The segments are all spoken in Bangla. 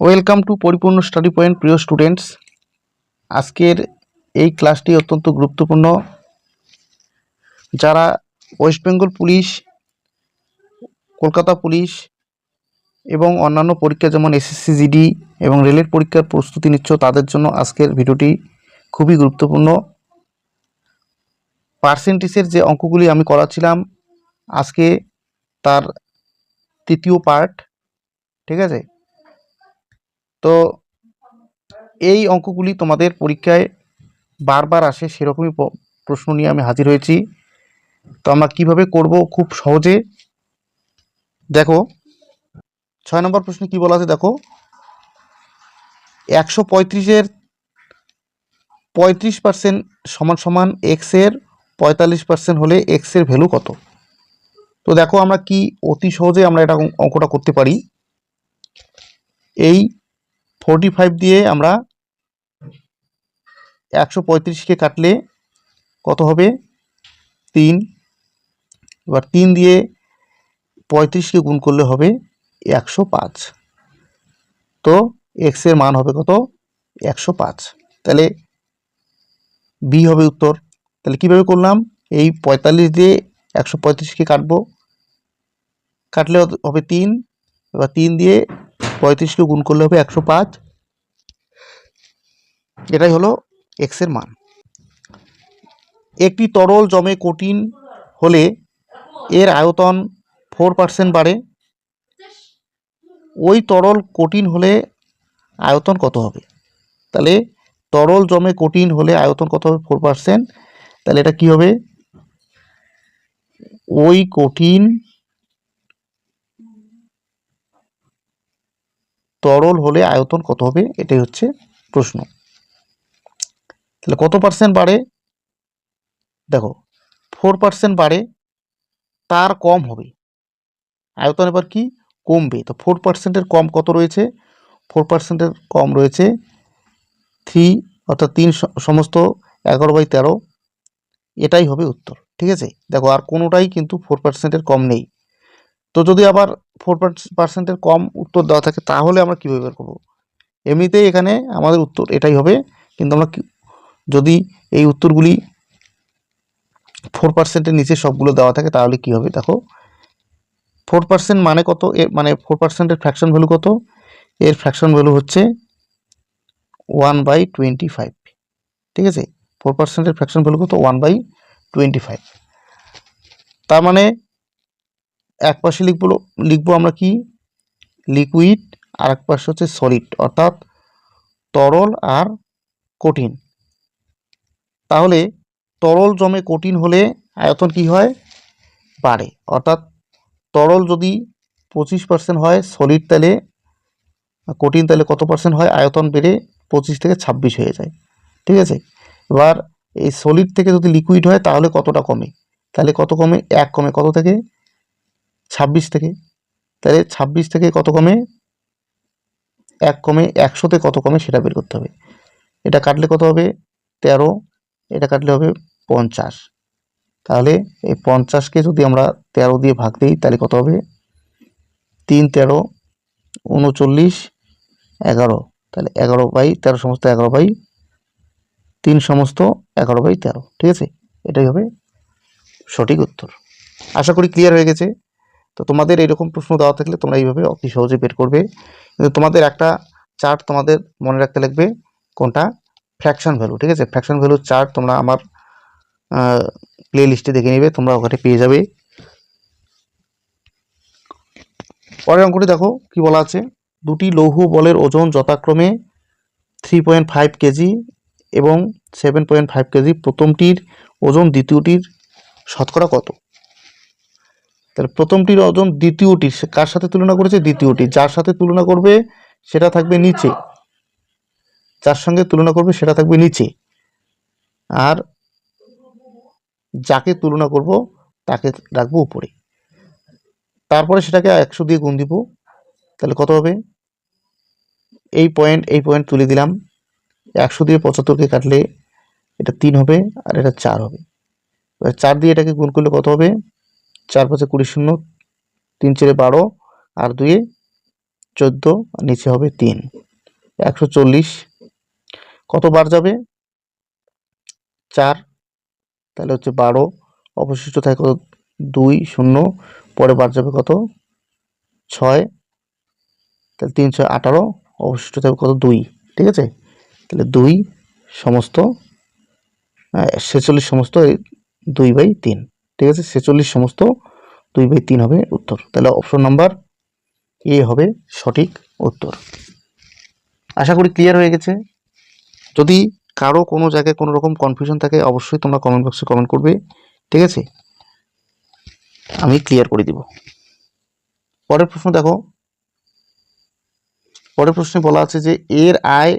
ওয়েলকাম টু পরিপূর্ণ স্টাডি পয়েন্ট প্রিয় স্টুডেন্টস আজকের এই ক্লাসটি অত্যন্ত গুরুত্বপূর্ণ। যারা West Bengal police Kolkata police এবং অন্যান্য পরীক্ষা যেমন এসএসসি জিডি এবং রেলের পরীক্ষার প্রস্তুতি নিচ্ছ, তাদের জন্য আজকের ভিডিওটি খুবই গুরুত্বপূর্ণ। পার্সেন্টেজের যে অঙ্কগুলি আমি করাচ্ছিলাম, আজকে তার তৃতীয় পার্ট ঠিক আছে? তো এই অঙ্কগুলি তোমাদের পরীক্ষায় বারবার আসে, সেরকমই প্রশ্ন নিয়ে আমি হাজির হয়েছি। তো আমরা কীভাবে করব খুব সহজে? দেখো, ছয় নম্বর প্রশ্নে কি বলা আছে দেখো? একশো পঁয়ত্রিশের পঁয়ত্রিশ পার্সেন্ট সমান সমান এক্সের পঁয়তাল্লিশ পার্সেন্ট হলে এক্সের ভ্যালু কত? তো দেখো আমরা কি অতি সহজে আমরা এটা অঙ্কটা করতে পারি। এই ফোরটি ফাইভ দিয়ে আমরা একশো পঁয়ত্রিশকে কাটলে কত হবে? তিন। এবার তিন দিয়ে পঁয়ত্রিশকে গুণ করলে হবে একশো পাঁচ। তো এক্সের মান হবে কত? একশো পাঁচ। তাহলে বি হবে উত্তর। তাহলে কীভাবে করলাম? এই পঁয়তাল্লিশ দিয়ে একশো পঁয়ত্রিশকে কাটবো। কাটলে হবে তিন। এবার তিন দিয়ে পঁয়ত্রিশকে গুণ করলে হবে একশো পাঁচ। এটাই হলো এক্সের মান। একটি তরল জমে কঠিন হলে এর আয়তন ফোর পার্সেন্ট বাড়ে। ওই তরল কঠিন হলে আয়তন কত হবে? তাহলে তরল জমে কঠিন হলে আয়তন কত হবে? ফোর পার্সেন্ট তাহলে এটা কি হবে? ওই কঠিন তরল হলে আয়তন কত হবে? এটাই হচ্ছে প্রশ্ন। তাহলে কত পার্সেন্ট বাড়ে? দেখো ফোর পার্সেন্ট বাড়ে, তার কম হবে। আয়তন এবার কি? কমবে। তো ফোর পার্সেন্টের কম কত রয়েছে? ফোর পার্সেন্টের কম রয়েছে থ্রি অর্থাৎ তিন সমস্ত এগারো বাই তেরো। এটাই হবে উত্তর। ঠিক আছে? দেখো, আর কোনোটাই কিন্তু ফোর পার্সেন্টের কম নেই। তো যদি আবার ফোর পার্সেন্টের কম উত্তর দেওয়া থাকে, তাহলে আমরা কীভাবে বের করব? এমনিতেই এখানে আমাদের উত্তর এটাই হবে, কিন্তু আমরা যদি এই উত্তরগুলি ফোর পার্সেন্টের নিচে সবগুলো দেওয়া থাকে, তাহলে কি হবে? দেখো ফোর পার্সেন্ট মানে কত? এর মানে ফোর পার্সেন্টের ফ্র্যাকশন ভ্যালু কত? এর ফ্র্যাকশন ভ্যালু হচ্ছে ওয়ান বাই টোয়েন্টি ফাইভ ঠিক আছে? ফোর পার্সেন্টের ফ্র্যাকশন ভ্যালু কত? ওয়ান বাই টোয়েন্টি ফাইভ তার মানে এক পাশে লিখব লিখব আমরা কি? লিকুইড আর এক পাশে হচ্ছে সলিড অর্থাৎ তরল আর কঠিন। তাহলে তরল জমে কঠিন হলে আয়তন কি হয়? বাড়ে। অর্থাৎ তরল যদি পঁচিশ পার্সেন্ট হয় সলিড তাহলে কঠিন তাহলে কত পার্সেন্ট হয়? আয়তন বেড়ে পঁচিশ থেকে ছাব্বিশ হয়ে যায়। ঠিক আছে? এবার এই সলিড থেকে যদি লিকুইড হয় তাহলে কতটা কমে? তাহলে কত কমে? এক কমে। কত থেকে? ছাব্বিশ থেকে। তাহলে ছাব্বিশ থেকে কত কমে? এক কমে একশোতে কত কমে সেটা বের করতে হবে। এটা কাটলে কত হবে? তেরো। এটা কাটলে হবে পঞ্চাশ। তাহলে এই পঞ্চাশকে যদি আমরা তেরো দিয়ে ভাগ দিই, তাহলে কত হবে? তিন তেরো, উনচল্লিশ, এগারো। তাহলে এগারো বাই তেরো সমস্ত এগারো বাই তিন সমস্ত এগারো বাই তেরো। ঠিক আছে? এটাই হবে সঠিক উত্তর। আশা করি ক্লিয়ার হয়ে গেছে। তো তোমাদের এরকম প্রশ্ন দেওয়া থাকলে তোমরা এইভাবে অতি সহজে বের করবে। কিন্তু তোমাদের একটা চার্ট তোমাদের মনে রাখতে লাগবে কোনটা? ফ্র্যাকশন ভ্যালু ঠিক আছে? ফ্র্যাকশন ভ্যালু চার্ট তোমরা আমার প্লে লিস্টে দেখে নেবে, তোমরা ওখানে পেয়ে যাবে। পরের অঙ্কটি দেখো, কি বলা আছে? দুটি লৌহ বলের ওজন যথাক্রমে থ্রি পয়েন্ট ফাইভ কেজি এবং সেভেন পয়েন্ট ফাইভ কেজি। প্রথমটির ওজন দ্বিতীয়টির শতকরা কত? তাহলে প্রথমটির ওজন দ্বিতীয়টির সে কার সাথে তুলনা করেছে? দ্বিতীয়টি। যার সাথে তুলনা করবে, সেটা থাকবে নিচে। যার সঙ্গে তুলনা করবে, সেটা থাকবে নিচে। আর যাকে তুলনা করব, তাকে রাখব উপরে। তারপরে সেটাকে একশো দিয়ে গুণ দিব। তাহলে কত হবে? এই পয়েন্ট এই পয়েন্ট তুলে দিলাম। একশো দিয়ে পঁচাত্তরকে কাটলে এটা তিন হবে আর এটা চার হবে। এবার চার দিয়ে এটাকে গুণ করলে কত হবে? চার পাঁচে কুড়ি শূন্য, তিন চারে বারো আর দুয়ে চোদ্দ নিচে হবে তিন। একশো চল্লিশ। কতবার যাবে? চার, তাহলে হচ্ছে বারো। অবশিষ্ট থাকে কত? দুই, শূন্য। পরে বার যাবে কত? ছয়, তাহলে তিন ছয় আঠারো। অবশিষ্ট থাকবে কত? দুই। ঠিক আছে? তাহলে দুই সমস্ত ছেচল্লিশ সমস্ত দুই বাই তিন। ঠিক আছে? ছেচল্লিশ সমস্ত দুই বাই তিন হবে উত্তর। তাহলে অপশন নাম্বার এ হবে সঠিক উত্তর। আশা করি ক্লিয়ার হয়ে গেছে। যদি কারও কোনো জায়গায় কোনো রকম কনফিউশন থাকে, অবশ্যই তোমরা কমেন্ট বক্সে কমেন্ট করবে। ঠিক আছে? আমি ক্লিয়ার করে দিব। পরের প্রশ্ন দেখো। পরের প্রশ্নে বলা আছে যে, এর আয়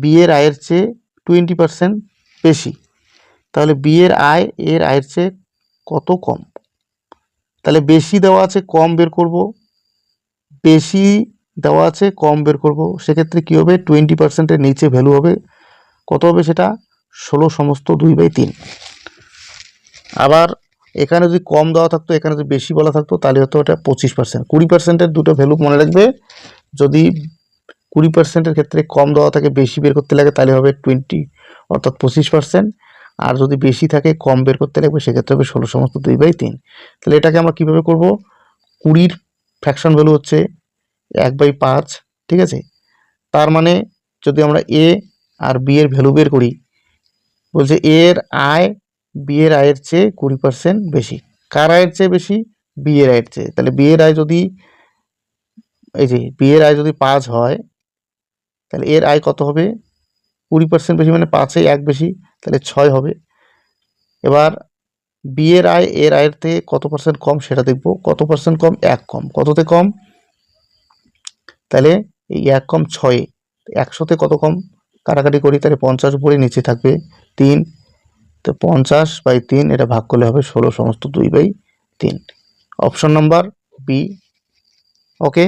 বি এর আয়ের চেয়ে টোয়েন্টি পার্সেন্ট বেশি। তাহলে বি এর আয়, এর আয়ের চেয়ে কত কম? তাহলে বেশি দেওয়া আছে, কম বের করব। বেশি দেওয়া আছে, কম বের করব। সেক্ষেত্রে কী হবে? টোয়েন্টি পার্সেন্টের নিচে ভ্যালু হবে। কত হবে সেটা? ষোলো সমস্ত দুই বাই তিন। আবার এখানে যদি কম দেওয়া থাকতো, এখানে যদি বেশি বলা থাকতো, তাহলে হতো ওটা পঁচিশ পার্সেন্ট কুড়ি পার্সেন্টের দুটো ভ্যালু মনে রাখবে। যদি কুড়ি পার্সেন্টের ক্ষেত্রে কম দেওয়া থাকে, বেশি বের করতে লাগে, তাহলে হবে টোয়েন্টি অর্থাৎ পঁচিশ পার্সেন্ট আর যদি বেশি থাকে, কম বের করতে লাগবে, সেক্ষেত্রে হবে ষোলো সমস্ত দুই বাই তিন। তাহলে এটাকে আমরা কীভাবে করব? কুড়ির ফ্র্যাকশন ভ্যালু হচ্ছে এক বাই পাঁচ, ঠিক আছে? তার মানে যদি আমরা এ আর বি এর ভ্যালু বের করি, বলছে এর আয় বি এর আয়ের চেয়ে কুড়ি পার্সেন্ট বেশি। কার আয়ের চেয়ে বেশি? বি এর আয়ের চেয়ে। তাহলে বি এর আয় যদি, এই যে বি এর আয় যদি পাঁচ হয়, তাহলে এর আয় কত হবে? কুড়ি পার্সেন্ট বেশি মানে পাঁচে এক বেশি। তাহলে ছয় হবে। এবার বি এর আয় এর আয়ের থেকে কত পার্সেন্ট কম সেটা দেখব। কত পার্সেন্ট কম? এক কম। কততে কম? তাহলে এই এক কম ছয়ে, একশোতে কত কম? কাটাকাটি করি, তাহলে পঞ্চাশ উপরে নিচে থাকবে তিন। তো পঞ্চাশ বাই তিন, এটা ভাগ করলে হবে ষোলো সমস্ত দুই বাই তিন। অপশন নাম্বার বি ওকে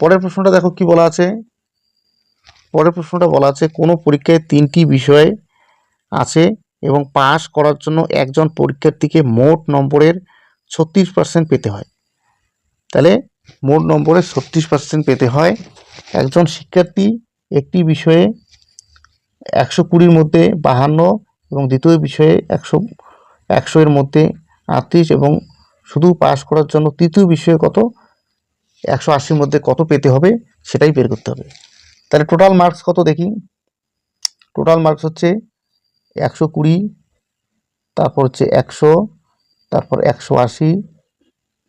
পরের প্রশ্নটা দেখো কি বলা আছে? পরের প্রশ্নটা বলা আছে, কোনো পরীক্ষায় তিনটি বিষয় আছে এবং পাস করার জন্য একজন পরীক্ষার্থীকে মোট নম্বরের ছত্রিশ পার্সেন্ট পেতে হয়। তাহলে মোট নম্বরের ছত্রিশ পার্সেন্ট পেতে হয় একজন শিক্ষার্থী একটি বিষয়ে একশো কুড়ির মধ্যে বাহান্ন এবং দ্বিতীয় বিষয়ে একশো একশো এর মধ্যে আটত্রিশ এবং শুধু পাস করার জন্য তৃতীয় বিষয়ে কত? একশো আশির মধ্যে কত পেতে হবে সেটাই বের করতে হবে। তাহলে টোটাল মার্কস কত দেখি? টোটাল মার্কস হচ্ছে একশো কুড়ি, তারপর হচ্ছে একশো, তারপর একশো আশি,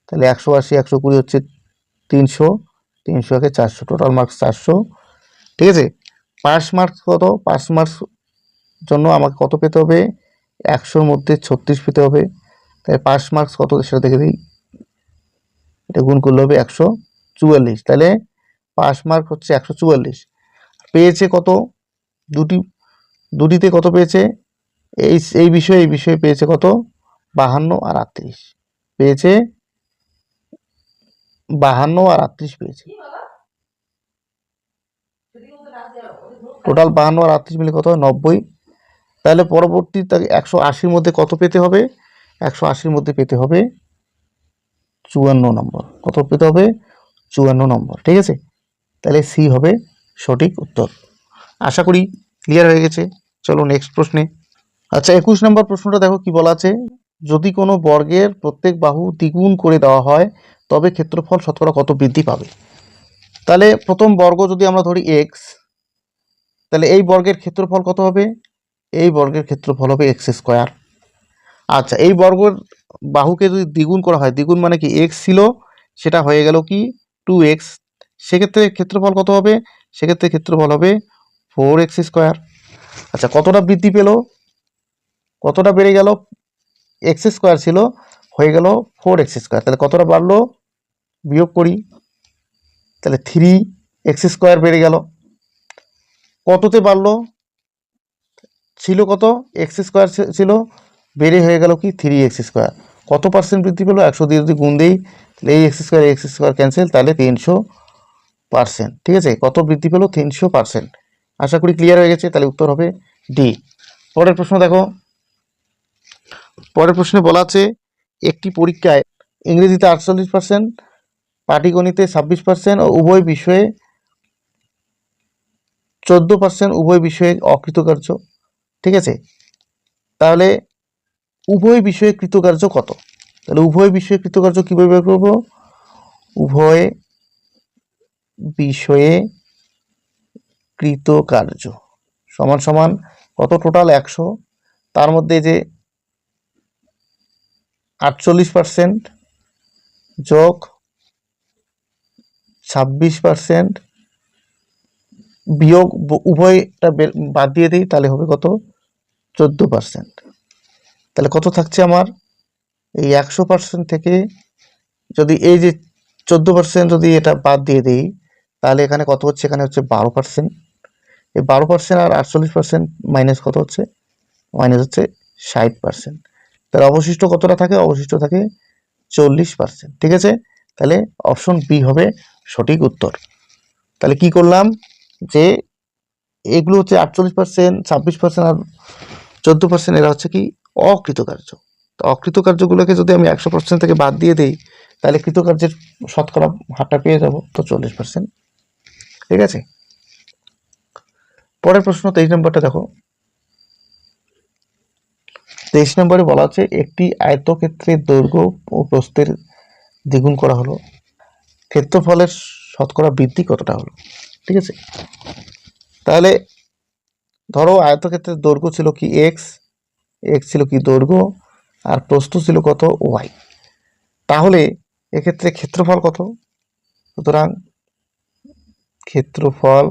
তাহলে একশো আশি, একশো কুড়ি হচ্ছে তিনশো তিনশো একে চারশো টোটাল মার্কস চারশো। ঠিক আছে? পাস মার্কস কত? পাস মার্কস জন্য আমাকে কত পেতে হবে? একশোর মধ্যে ছত্রিশ পেতে হবে। তাই পাস মার্কস কত? সেটা দেখে দিই। এটা গুণ করলে হবে একশো চুয়াল্লিশ। তাহলে পাস মার্ক হচ্ছে একশো চুয়াল্লিশ। পেয়েছে কত? দুটি দুটিতে কত পেয়েছে? এই এই বিষয়ে এই বিষয়ে পেয়েছে কত? বাহান্ন আর আটত্রিশ। পেয়েছে? বাহান্ন আর আটত্রিশ পেয়েছে। টোটাল বাহান্ন আর আটত্রিশ মিলে কত হয়? নব্বই। তাহলে পরবর্তী তাকে একশো আশির মধ্যে কত পেতে হবে? একশো আশির মধ্যে পেতে হবে চুয়ান্ন নম্বর। কত পেতে হবে? চুয়ান্ন নম্বর। ঠিক আছে? তাহলে সি হবে সঠিক উত্তর। আশা করি ক্লিয়ার হয়ে গেছে। চলো নেক্সট প্রশ্নে। আচ্ছা একুশ নম্বর প্রশ্নটা দেখো কি বলা আছে? যদি কোনো বর্গের প্রত্যেক বাহু দ্বিগুণ করে দেওয়া হয়, তবে ক্ষেত্রফল শতকরা কত বৃদ্ধি পাবে? তাহলে প্রথম বর্গ যদি আমরা ধরি এক্স তাহলে এই বর্গের ক্ষেত্রফল কত হবে? এই বর্গের ক্ষেত্রফল হবে এক্স স্কোয়ার আচ্ছা এই বর্গের বাহুকে যদি দ্বিগুণ করা হয়, দ্বিগুণ মানে কি এক্স ছিল, সেটা হয়ে গেল কি? টু এক্স সেক্ষেত্রে ক্ষেত্রফল কত হবে? সেক্ষেত্রে ক্ষেত্রফল হবে ফোর এক্স স্কোয়ার। আচ্ছা কতটা বৃদ্ধি পেল? কতটা বেড়ে গেল? এক্স স্কোয়ার ছিল, হয়ে গেল ফোর এক্স স্কোয়ার। তাহলে কতটা বাড়লো? বিয়োগ করি। তাহলে থ্রি এক্স স্কোয়ার বেড়ে গেল। কততে বাড়লো? ছিল কত? এক্স স্কোয়ার ছিল, বেড়ে হয়ে গেল কি? Three x square. কত পার্সেন্ট বৃদ্ধি পেল? একশো দিয়ে যদি গুণ দিই, তাহলে এই x square x square cancel, তাহলে তিনশো পার্সেন্ট। ঠিক আছে? কত বৃদ্ধি পেল? তিনশো পার্সেন্ট। আশা করি ক্লিয়ার হয়ে গেছে, তাহলে উত্তর হবে ডি পরের প্রশ্ন দেখো। পরের প্রশ্নে বলা আছে, একটি পরীক্ষায় ইংরেজিতে আটচল্লিশ পার্সেন্ট পাটিগণিতে ছাব্বিশ পার্সেন্ট ও উভয় বিষয়ে চোদ্দ পার্সেন্ট উভয় বিষয়ে অকৃতকার্য। ঠিক আছে? তাহলে উভয় বিষয়ে কৃতকার্য কত? তাহলে উভয় বিষয়ে কৃতকার্য কীভাবে বের করব? উভয় বিষয়ে কৃতকার্য। সমান সমান কত টোটাল একশো। তার মধ্যে যে আটচল্লিশ পার্সেন্ট যোগ ছাব্বিশ পার্সেন্ট বিয়োগ উভয়টা বাদ দিয়ে দিই, তাহলে হবে কত? চোদ্দ পার্সেন্ট তাহলে কত থাকছে আমার? এই একশো পার্সেন্ট থেকে যদি এই যে চোদ্দ পার্সেন্ট যদি এটা বাদ দিয়ে দিই, তাহলে এখানে কত হচ্ছে? এখানে হচ্ছে বারো পার্সেন্ট এই বারো পার্সেন্ট আর আটচল্লিশ পার্সেন্ট মাইনাস কত হচ্ছে? মাইনাস হচ্ছে ষাট পার্সেন্ট তাহলে অবশিষ্ট কতটা থাকে? অবশিষ্ট থাকে চল্লিশ পার্সেন্ট ঠিক আছে? তাহলে অপশন বি হবে সঠিক উত্তর। তাহলে কি করলাম? যে এগুলো হচ্ছে আটচল্লিশ পার্সেন্ট ছাব্বিশ পার্সেন্ট আর চোদ্দ পার্সেন্ট এরা হচ্ছে কি? অকৃতকার্য। তো অকৃতকার্যগুলোকে যদি আমি একশো পার্সেন্ট থেকে বাদ দিয়ে দিই, তাহলে কৃতকার্যের শতকরা হারটা পেয়ে যাব তো চল্লিশ পার্সেন্ট ঠিক আছে? পরের প্রশ্ন, তেইশ নম্বরটা দেখো। তেইশ নম্বরে বলা আছে, একটি আয়তক্ষেত্রের দৈর্ঘ্য ও প্রস্থের দ্বিগুণ করা হলো। ক্ষেত্রফলের শতকরা বৃদ্ধি কতটা হলো? ঠিক আছে? তাহলে ধরো আয়তক্ষেত্রের দৈর্ঘ্য ছিল কি এক্স এক্স ছিল কি দৈর্ঘ্য, আর প্রস্থ ছিল কত ওয়াই তাহলে এক্ষেত্রে ক্ষেত্রফল কত? সুতরাং ক্ষেত্রফল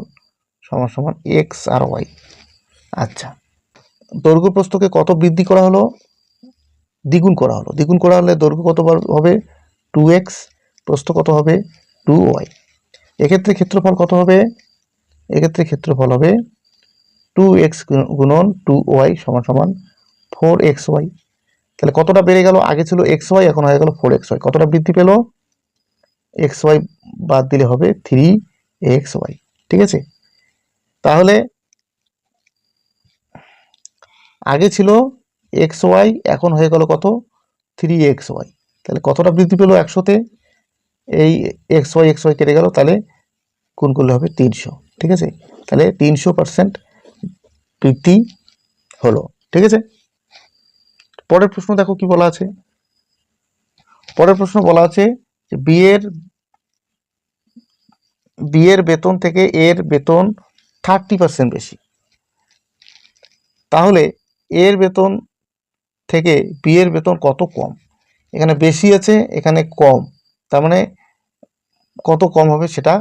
সমান সমান এক্স আর ওয়াই আচ্ছা দৈর্ঘ্য প্রস্থকে কত বৃদ্ধি করা হলো? দ্বিগুণ করা হলো। দ্বিগুণ করা হলে দৈর্ঘ্য কত বার- হবে? টু এক্স প্রস্থ কত হবে? টু ওয়াই এক্ষেত্রে ক্ষেত্রফল কত হবে? এক্ষেত্রে ক্ষেত্রফল হবে টু এক্স গুণন টু ওয়াই সমান সমান ফোর এক্স ওয়াই তাহলে কতটা বেড়ে গেল? আগে ছিল এক্স ওয়াই এখন হয়ে গেল ফোর এক্স ওয়াই কতটা বৃদ্ধি পেল? এক্স ওয়াই বাদ দিলে হবে থ্রি এক্স ওয়াই ঠিক আছে? তাহলে আগে ছিল এক্স ওয়াই এখন হয়ে গেল কত? থ্রি এক্স ওয়াই তাহলে কতটা বৃদ্ধি পেল একশোতে? এই এক্স ওয়াই এক্স ওয়াই কেটে গেল, তাহলে গুণ করলে হবে তিনশো, ঠিক আছে? তাহলে তিনশো পার্সেন্ট বৃদ্ধি হলো, ঠিক আছে? পরের প্রশ্ন দেখো কি বলা আছে? পরের প্রশ্ন বলা আছে যে বিয়ের বিয়ের বেতন থেকে এর বেতন থার্টি পার্সেন্ট বেশি। তাহলে এর বেতন থেকে বিয়ের বেতন কত কম? এখানে বেশি আছে, এখানে কম। তার মানে কত কম হবে সেটা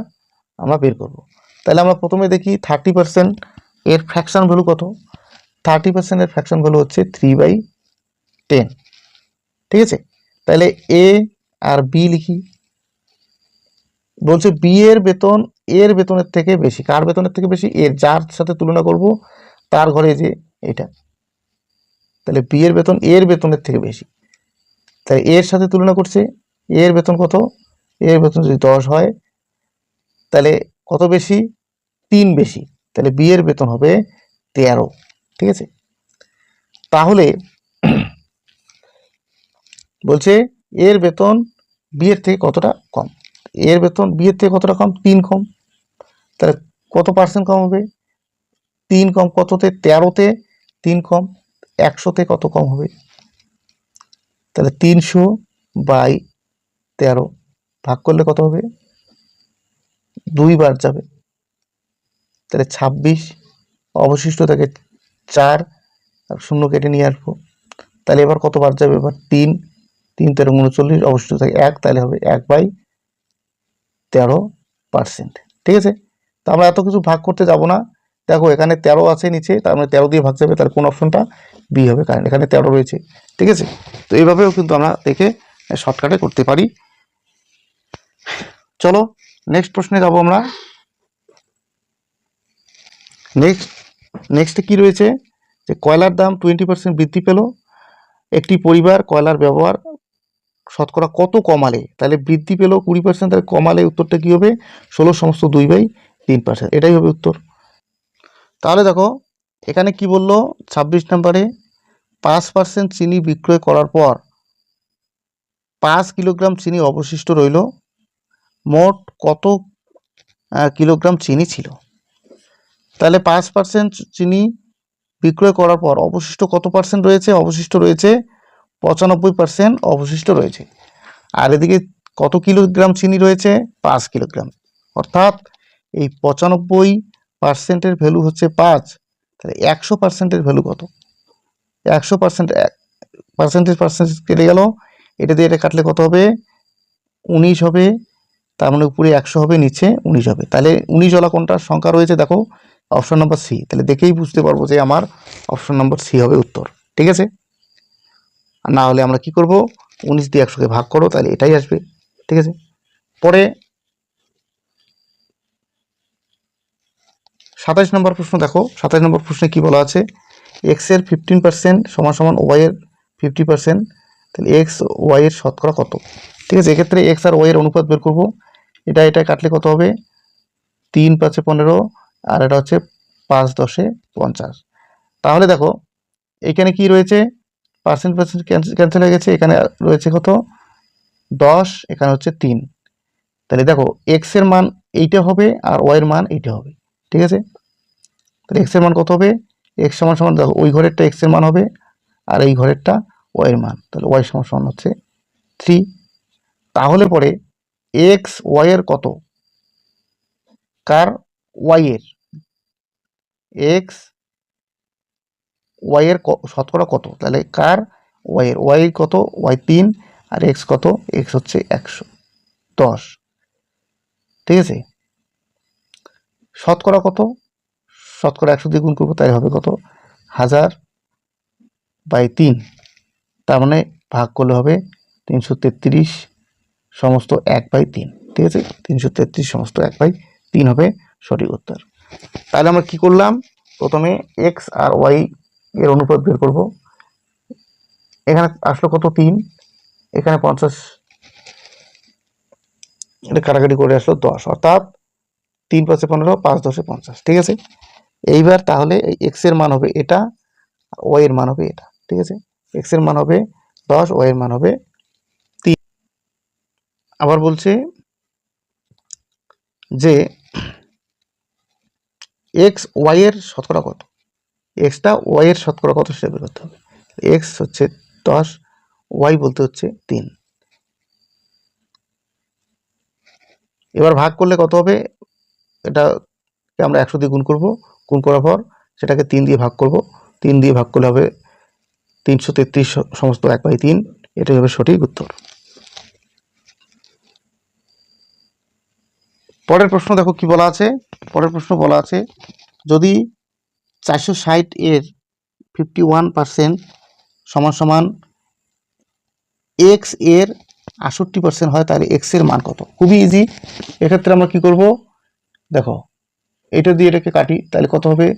আমরা বের করব। তাহলে আমরা প্রথমে দেখি থার্টি পার্সেন্ট এর ফ্র্যাকশন ভ্যালু কত? থার্টি পার্সেন্টের ফ্র্যাকশন ভ্যালু হচ্ছে থ্রি বাই টেন ঠিক আছে? তাহলে এ আর বি লিখি। বলছে বি এর বেতন এর বেতনের থেকে বেশি, কার বেতনের থেকে বেশি? এর যার সাথে তুলনা করব, তার ঘরে যে এটা। তাহলে বি এর বেতন এর বেতনের থেকে বেশি। তাই এর সাথে তুলনা করছে, এর বেতন কত? এর বেতন যদি দশ হয়, তাহলে কত বেশি? তিন বেশি। তাহলে বি এর বেতন হবে তেরো, ঠিক আছে? তাহলে বলছে এর বেতন বিয়ের থেকে কতটা কম? এর বেতন বিয়ের থেকে কতটা কম? তিন কম। তাহলে কত পার্সেন্ট কম হবে? তিন কম কততে? তেরোতে তিন কম। একশোতে কত কম হবে? তাহলে তিনশো বাই তেরো ভাগ করলে কত হবে? দুইবার যাবে। তাহলে ছাব্বিশ অবশিষ্ট থাকে চার আর শূন্য কেটে নিয়ে আসব। তাহলে এবার কতবার যাবে? এবার তিন। তিন তেরো উনচল্লিশ অবশিষ্ট থাকে এক। তাহলে হবে এক বাই তেরো পার্সেন্ট ঠিক আছে? তো আমরা এত কিছু ভাগ করতে যাব না। দেখো, এখানে তেরো আছে নিচে, তার মানে তেরো দিয়ে ভাগ যাবে তার কোন অপশনটা বি হবে, কারণ এখানে তেরো রয়েছে। ঠিক আছে? তো এইভাবেও কিন্তু আমরা দেখে শর্টকাটে করতে পারি। চলো নেক্সট প্রশ্নে যাব আমরা। নেক্সট নেক্সটে কি রয়েছে? যে কয়লার দাম টোয়েন্টি পার্সেন্ট বৃদ্ধি পেল। একটি পরিবার কয়লার ব্যবহার শতকরা কত কমালে? তাহলে বৃদ্ধি পেল কুড়ি পার্সেন্ট তাহলে কমালে উত্তরটা কী হবে? ষোলো সমস্ত দুই বাই তিন পার্সেন্ট এটাই হবে উত্তর। তাহলে দেখো, এখানে কি বলল? ছাব্বিশ নম্বরে, পাঁচ পার্সেন্ট চিনি বিক্রয় করার পর পাঁচ কিলোগ্রাম চিনি অবশিষ্ট রইল। মোট কত কিলোগ্রাম চিনি ছিল? তাহলে পাঁচ পার্সেন্ট চিনি বিক্রয় করার পর অবশিষ্ট কত পার্সেন্ট রয়েছে? অবশিষ্ট রয়েছে পঁচানব্বই পার্সেন্ট অবশিষ্ট রয়েছে। আর এদিকে কত কিলোগ্রাম চিনি রয়েছে? পাঁচ কিলোগ্রাম। অর্থাৎ এই পঁচানব্বই পার্সেন্টের ভ্যালু হচ্ছে পাঁচ। তাহলে একশো পার্সেন্টের ভ্যালু কত? একশো পার্সেন্ট পার্সেন্টেজ পার্সেন্টেজ কেটে গেল। এটা দিয়ে এটা কাটলে কত হবে? উনিশ হবে। তার মানে উপরে একশো হবে, নিচে উনিশ হবে। তাহলে উনিশ জলা কোনটার সংখ্যা রয়েছে? দেখো অপশন নম্বর সি তাহলে দেখেই বুঝতে পারব যে আমার অপশন নম্বর সি হবে উত্তর। ঠিক আছে? না হলে আমরা কি করব? উনিশ দিয়ে একশোকে ভাগ করো, তাহলে এটাই আসবে, ঠিক আছে? পরে সাতাশ নম্বর প্রশ্ন দেখো, সাতাশ নম্বর প্রশ্নে কি বলা আছে? এক্সের ফিফটিন পার্সেন্ট সমান সমান ওয়াই এর ফিফটি পার্সেন্ট তাহলে এক্স ওয়াই এর শতকরা কত? ঠিক আছে, এক্ষেত্রে এক্স আর ওয়াই এর অনুপাত বের করব, এটা এটা কাটলে কত হবে? তিন পাঁচে পনেরো, আর এটা হচ্ছে পাঁচ দশে পঞ্চাশ। তাহলে দেখো, এখানে কি রয়েছে? পার্সেন্ট পার্সেন্ট ক্যান্সেল হয়ে গেছে, এখানে রয়েছে কত? দশ, এখানে হচ্ছে তিন। তাহলে দেখো এক্সের মান এইটা হবে আর ওয়াই এর মান এইটা হবে, ঠিক আছে? তাহলে এক্সের মান কত হবে? এক্স সমান সমান, দেখো, ওই ঘরেরটা এক্সের মান হবে আর এই ঘরেরটা ওয়াই এর মান, তাহলে ওয়াই সমান সমান হচ্ছে থ্রি তাহলে পরে এক্স ওয়াইয়ের কত? কার? ওয়াইয়ের এক্স ওয়াই এর ক- শতকরা কত? তাহলে কার? ওয়াই এর ওয়াই কত? ওয়াই তিন, আর এক্স কত? এক্স হচ্ছে একশো দশ। ঠিক আছে? শতকরা কত? শতকরা একশো দিয়ে গুণ করব তাই হবে কত? হাজার বাই তিন। তার মানে ভাগ করলে হবে তিনশো তেত্রিশ সমস্ত এক বাই তিন। ঠিক আছে? তিনশো তেত্রিশ সমস্ত এক বাই তিন হবে সঠিক উত্তর। তাহলে আমরা কি করলাম? প্রথমে এক্স আর ওয়াই এর অনুপাত বের করব। এখানে আসলো কত? তিন। এখানে পঞ্চাশ। এটা কাটাকাটি করে আসলো দশ। অর্থাৎ তিন পাঁচে পনেরো, পাঁচ দশে পঞ্চাশ। ঠিক আছে? এইবার তাহলে এক্সের মান হবে এটা ওয়াই এর মান হবে এটা। ঠিক আছে? এক্সের মান হবে দশ ওয়াই এর মান হবে তিন। আবার বলছে যে এক্স ওয়াই এর শতকরা কত? এক্সটা ওয়াই এর শতকরা কত সেটা বের করতে হবে। এক্স হচ্ছে দশ ওয়াই বলতে হচ্ছে তিন। এবার ভাগ করলে কত হবে? এটা আমরা একশো দিয়ে গুণ করব। গুণ করার পর সেটাকে তিন দিয়ে ভাগ করব। তিন দিয়ে ভাগ করলে হবে তিনশো তেত্রিশ সমস্ত এক বাই তিন। এটাই হবে সঠিক উত্তর। পরের প্রশ্ন দেখো কি বলা আছে? পরের প্রশ্ন বলা আছে, যদি চারশো ষাট এর ফিফটি ওয়ান পার্সেন্ট সমান সমান এক্সের আষট্টি পার্সেন্ট হয়, তাহলে এক্সের মান কত? খুবই ইজি এক্ষেত্রে আমরা কি করব? দেখো, এটা দিয়ে এটাকে কাটি, তাহলে কত হবে?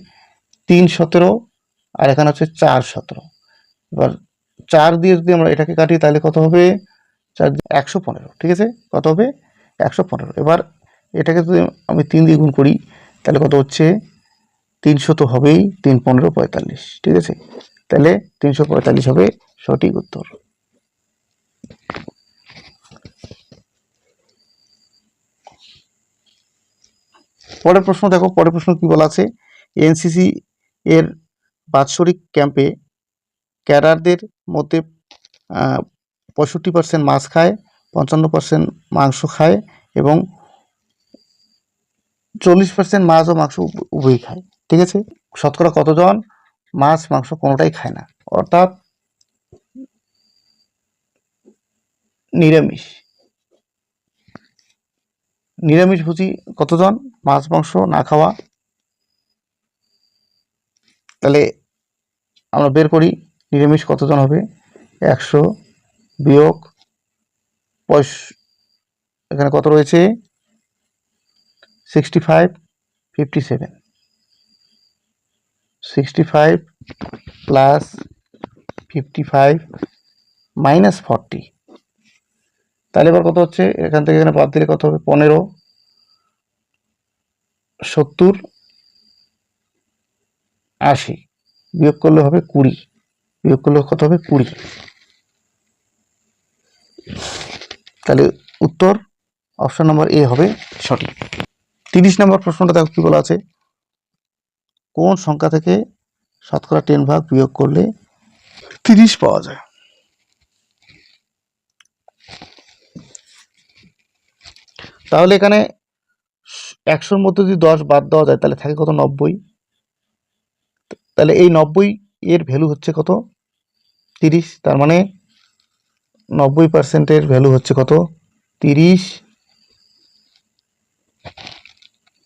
তিন সতেরো, আর এখানে হচ্ছে চার সতেরো। এবার চার দিয়ে যদি আমরা এটাকে কাটি, তাহলে কত হবে? চার একশো পনেরো, ঠিক আছে? কত হবে? একশো পনেরো। এবার এটাকে যদি আমি তিন দিয়ে গুণ করি, তাহলে কত হচ্ছে? তিনশো তো হবেই, তিন পনেরো পঁয়তাল্লিশ, ঠিক আছে? তাহলে তিনশো পঁয়তাল্লিশ হবে সঠিক উত্তর। পরের প্রশ্ন দেখো, পরের প্রশ্ন কি বলা আছে? এনসিসি এর বাৎসরিক ক্যাম্পে ক্যাডারদের মধ্যে পঁয়ষট্টি পার্সেন্ট মাছ খায়, পঞ্চান্ন পার্সেন্ট মাংস খায় এবং চল্লিশ পার্সেন্ট মাছ ও মাংস উভ- উভয়ই খায়। ঠিক আছে? শতকরা কতজন? মাছ, মাংস কোনোটাই খায় না। অর্থাৎ নিরামিষ। নিরামিষ ভোজী কতজন? মাছ, মাংস না খাওয়া? তাহলে আমরা বের করি, নিরামিষ কতজন হবে? একশো বিয়োগ পঁয়ষ এখানে কত রয়েছে? Sixty five, fifty seven. Sixty five plus fifty five minus forty তাহলে এবার কত হচ্ছে? এখান থেকে এখানে বাদ দিলে কত হবে? পনেরো। সত্তর। আশি। বিয়োগ করলে হবে কুড়ি। বিয়োগ করলে কত হবে? কুড়ি। তাহলে উত্তর অপশন নাম্বার এ হবে সঠিক। তিরিশ নম্বর প্রশ্নটা দেখো কি বলা আছে? কোন সংখ্যা থেকে শতকরা টেন ভাগ বিয়োগ করলে তিরিশ পাওয়া যায়? তাহলে এখানে একশোর মধ্যে যদি দশ বাদ দেওয়া যায়, তাহলে থাকে কত? নব্বই। তাহলে এই নব্বই এর ভ্যালু হচ্ছে কত? তিরিশ। তার মানে নব্বই পার্সেন্টের ভ্যালু হচ্ছে কত? তিরিশ।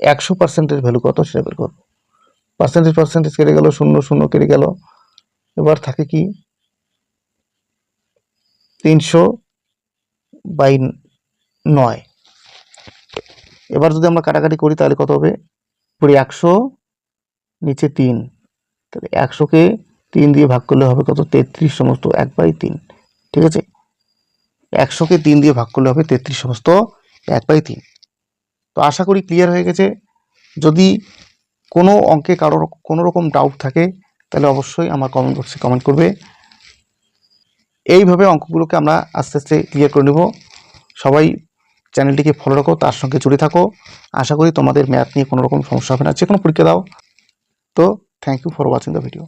একশো পার্সেন্টের ভ্যালু কত? সেটা বের করব। পার্সেন্টেজ পার্সেন্টেজ কেটে গেল, শূন্য শূন্য কেটে গেল। এবার থাকে কি? তিনশো বাই নয়। এবার যদি আমরা কাটাকাটি করি, তাহলে কত হবে? পুরি একশো, নিচে তিন। তাহলে একশোকে তিন দিয়ে ভাগ করলে হবে কত? তেত্রিশ সমস্ত এক বাই তিন। ঠিক আছে? একশোকে তিন দিয়ে ভাগ করলে হবে তেত্রিশ সমস্ত এক বাই তিন। তো আশা করি ক্লিয়ার হয়ে গেছে। যদি কোনো অঙ্কে কারোর কোনো রকম ডাউট থাকে, তাহলে অবশ্যই আমার কমেন্ট বক্সে কমেন্ট করবে। এইভাবে অঙ্কগুলোকে আমরা আস্তে আস্তে ক্লিয়ার করে নেব। সবাই চ্যানেলটিকে ফলো রাখো, তার সঙ্গে জুড়ে থাকো। আশা করি তোমাদের ম্যাথ নিয়ে কোনো রকম সমস্যা হবে না যে কোনো পরীক্ষা দাও। তো thank you for watching the video